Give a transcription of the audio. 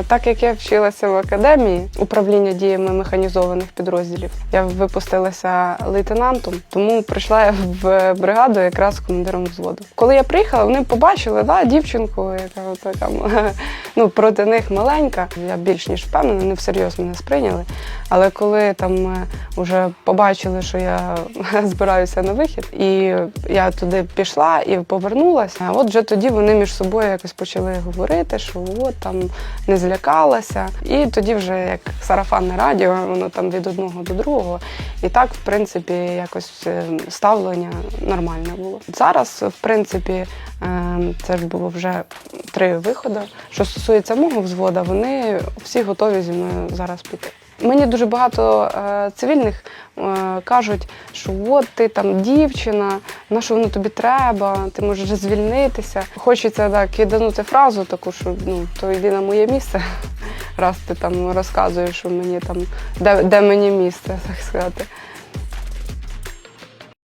Е, Так як я вчилася в академії управління діями механізованих підрозділів, я випустилася лейтенантом, тому прийшла я в бригаду якраз командиром взводу. Коли я приїхала, вони побачили да, дівчинку, яка така ну проти них маленька. Я більш ніж впевнена, не всерйоз мене сприйняли. Але коли там е, вже побачили, що я збираюся на вихід, і я туди пішла і повернулася, от вже тоді вони між собою якось почали говорити, що от там не злякалася. І тоді вже як сарафанне радіо, воно там від одного до другого. І так, в принципі, якось е, ставлення нормальне було. Зараз, в принципі, е, це ж було вже три виходи. Що стосується мого взвода, вони всі готові зі мною зараз піти. Мені дуже багато е, цивільних е, кажуть, що от ти там дівчина, на що воно тобі треба, ти можеш звільнитися. Хочеться так киданути фразу таку, що ну то йди на моє місце, раз ти там розказуєш, що мені там де, де мені місце, так сказати.